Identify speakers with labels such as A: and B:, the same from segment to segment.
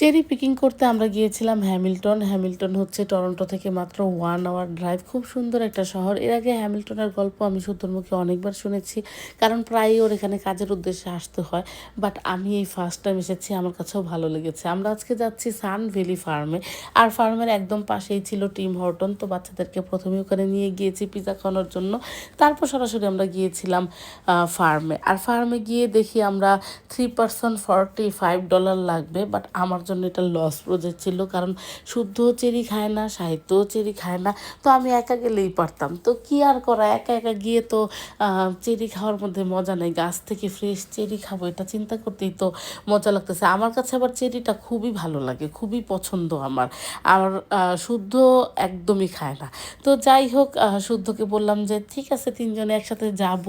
A: Cherry Peking করতে আমরা গিয়েছিলাম হ্যামিল্টন। হ্যামিল্টন হচ্ছে টরন্টো থেকে মাত্র ওয়ান আওয়ার ড্রাইভ খুব সুন্দর একটা শহর। এর আগে হ্যামিল্টনের গল্প আমি সুন্দর মুখে অনেকবার শুনেছি, কারণ প্রায়ই ওর এখানে কাজের উদ্দেশ্যে আসতে হয়। বাট আমি এই ফার্স্ট টাইম এসেছি, আমার কাছেও ভালো লেগেছে। আমরা আজকে যাচ্ছি সান ভ্যালি ফার্মে আর ফার্মের একদম পাশেই ছিল টিম হর্টন তো বাচ্চাদেরকে প্রথমে ওখানে নিয়ে গিয়েছি পিজা খাওয়ানোর জন্য। তারপর সরাসরি আমরা গিয়েছিলাম ফার্মে আর ফার্মে গিয়ে দেখি আমরা three percent forty five dollar লাগবে। বাট আমার জন্য এটা লস প্রজেক্ট ছিল। কারণ শুদ্ধ চেরি খায় না, সাহিত্যও চেরি খায় না। তো আমি একা গেলেই পারতাম। তো কি আর করা? একা একা গিয়ে তো চেরি খাওয়ার মধ্যে মজা নেই। গাছ থেকে ফ্রেশ চেরি খাব, এটা চিন্তা করতেই তো মজা লাগতেছে। আমার কাছে আবার চেরিটা খুবই ভালো লাগে, খুবই পছন্দ আমার। আর শুদ্ধ একদমই খায় না। তো যাই হোক শুদ্ধকে বললাম যে, ঠিক আছে, তিনজনে একসাথে যাব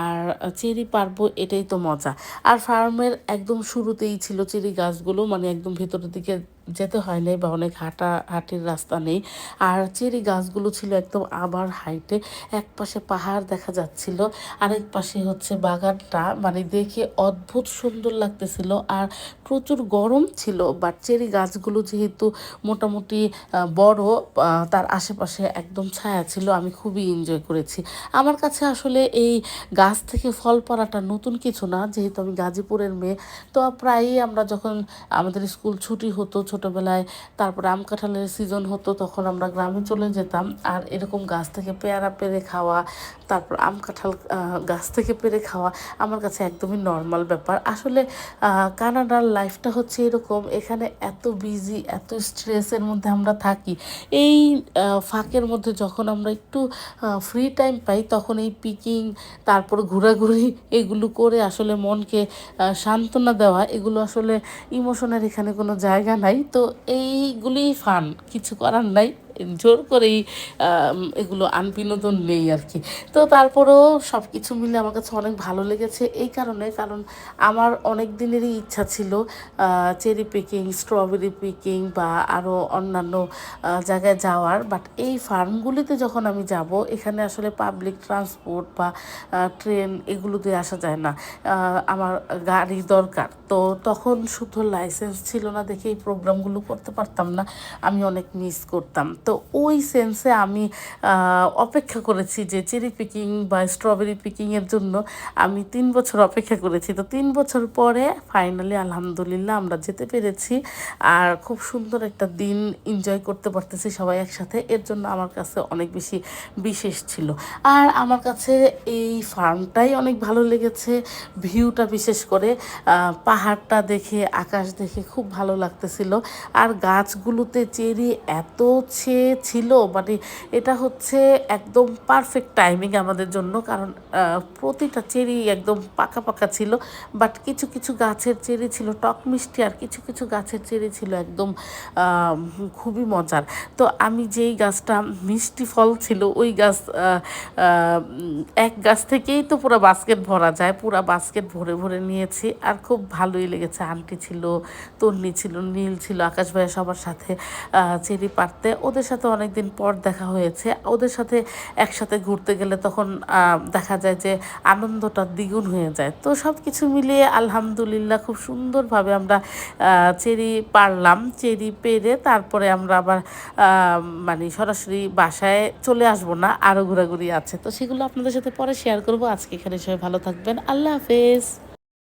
A: আর চেরি পারব, এটাই তো মজা। আর ফার্মের একদম শুরুতেই ছিল চেরি গাছগুলো মানে একদম ভেতরের দিকে যেতে হয় নাই বা অনেক হাঁটা, হাঁটির রাস্তা নেই। আর চেরি গাছগুলো ছিল একদম আবার হাইটে। এক পাশে পাহাড় দেখা যাচ্ছিল, আরেক পাশে হচ্ছে বাগানটা। মানে দেখে অদ্ভুত সুন্দর লাগতেছিল আর প্রচুর গরম ছিল। বাট চেরি গাছগুলো যেহেতু মোটামুটি বড় তার আশেপাশে একদম ছায়া ছিল, আমি খুবই এনজয় করেছি। আমার কাছে আসলে এই গাছ থেকে ফল পড়াটা নতুন কিছু না। যেহেতু আমি গাজীপুরের মেয়ে, তো প্রায়ই আমরা যখন আমাদের স্কুল ছুটি হতো ছোটোবেলায় তারপরে আম কাঁঠালের সিজন হতো, তখন আমরা গ্রামে চলে যেতাম। আর এরকম গাছ থেকে পেয়ারা পেরে খাওয়া, তারপর আম কাঁঠাল গাছ থেকে পেরে খাওয়া আমার কাছে একদমই নর্মাল ব্যাপার। আসলে কানাডার লাইফটা হচ্ছে এরকম, এখানে এত বিজি এত স্ট্রেসের মধ্যে আমরা থাকি। এই ফাঁকের মধ্যে যখন আমরা একটু ফ্রি টাইম পাই, তখন এই পিকিং তারপর ঘোরাঘুরি, এগুলো করে আসলে মনকে সান্ত্বনা দেওয়া, এগুলো আসলে ইমোশনের এখানে কোনো জায়গা নাই। তো এইগুলি ফান কিছু করার নাই। জোর করেই এগুলো আনবিনোদন নেই আর কি। তো তারপরেও সব কিছু মিলে আমার কাছে অনেক ভালো লেগেছে। এই কারণে, কারণ আমার অনেক দিনেরই ইচ্ছা ছিল চেরি পিকিং, স্ট্রবেরি পিকিং বা আরও অন্যান্য জায়গায় যাওয়ার। বাট এই ফার্মগুলিতে যখন আমি যাব, এখানে আসলে পাবলিক ট্রান্সপোর্ট বা ট্রেন এগুলোতে আসা যায় না। আমার গাড়ি দরকার। তো তখন শুধু লাইসেন্স ছিল না দেখে এই প্রোগ্রামগুলো করতে পারতাম না। আমি অনেক মিস করতাম। তো ওই সেন্সে আমি অপেক্ষা করেছি যে চেরি পিকিং বা স্ট্রবেরি পিকিংয়ের জন্য আমি তিন বছর অপেক্ষা করেছি। তো তিন বছর পরে ফাইনালি আলহামদুলিল্লাহ আমরা যেতে পেরেছি আর খুব সুন্দর একটা দিন এনজয় করতে পারতেছি সবাই একসাথে। এর জন্য আমার কাছে অনেক বেশি বিশেষ ছিল। আর আমার কাছে এই ফার্মটাই অনেক ভালো লেগেছে ভিউটা বিশেষ করে পাহাড়টা দেখে, আকাশ দেখে খুব ভালো লাগতেছিল। আর গাছগুলোতে চেরি এত ছে ছিল মানে এটা হচ্ছে একদম পারফেক্ট টাইমিং আমাদের জন্য, কারণ প্রতিটা চেরি একদম পাকা পাকা ছিল বাট কিছু কিছু গাছের চেরি ছিল টক মিষ্টি আর কিছু কিছু গাছের চেরি ছিল একদম খুবই মজার। তো আমি যেই গাছটা মিষ্টি ফল ছিল, ওই গাছ এক গাছ থেকেই তো পুরো বাস্কেট ভরা যায়, পুরো বাস্কেট ভরে ভরে নিয়েছি, আর খুব ভালোই লেগেছে। আন্টি ছিল, তন্নি ছিল, নীল ছিল, আকাশ ভাইয়া সবার সাথে চেরি পারতে ওদের সাথে অনেক দিন পর দেখা হয়েছে। ওদের সাথে একসাথে ঘুরতে গেলে তখন দেখা যায় যে আনন্দটা দ্বিগুণ হয়ে যায়। তো সব কিছু মিলিয়ে আলহামদুলিল্লাহ খুব সুন্দরভাবে আমরা চেরি পারলাম। চেরি পেরে তারপরে আমরা আবার মানে সরাসরি বাসায় চলে আসব না আরও ঘোরাঘুরি আছে। তো সেগুলো আপনাদের সাথে পরে শেয়ার করব। আজকে এখানে সবাই ভালো থাকবেন। আল্লাহ হাফেজ।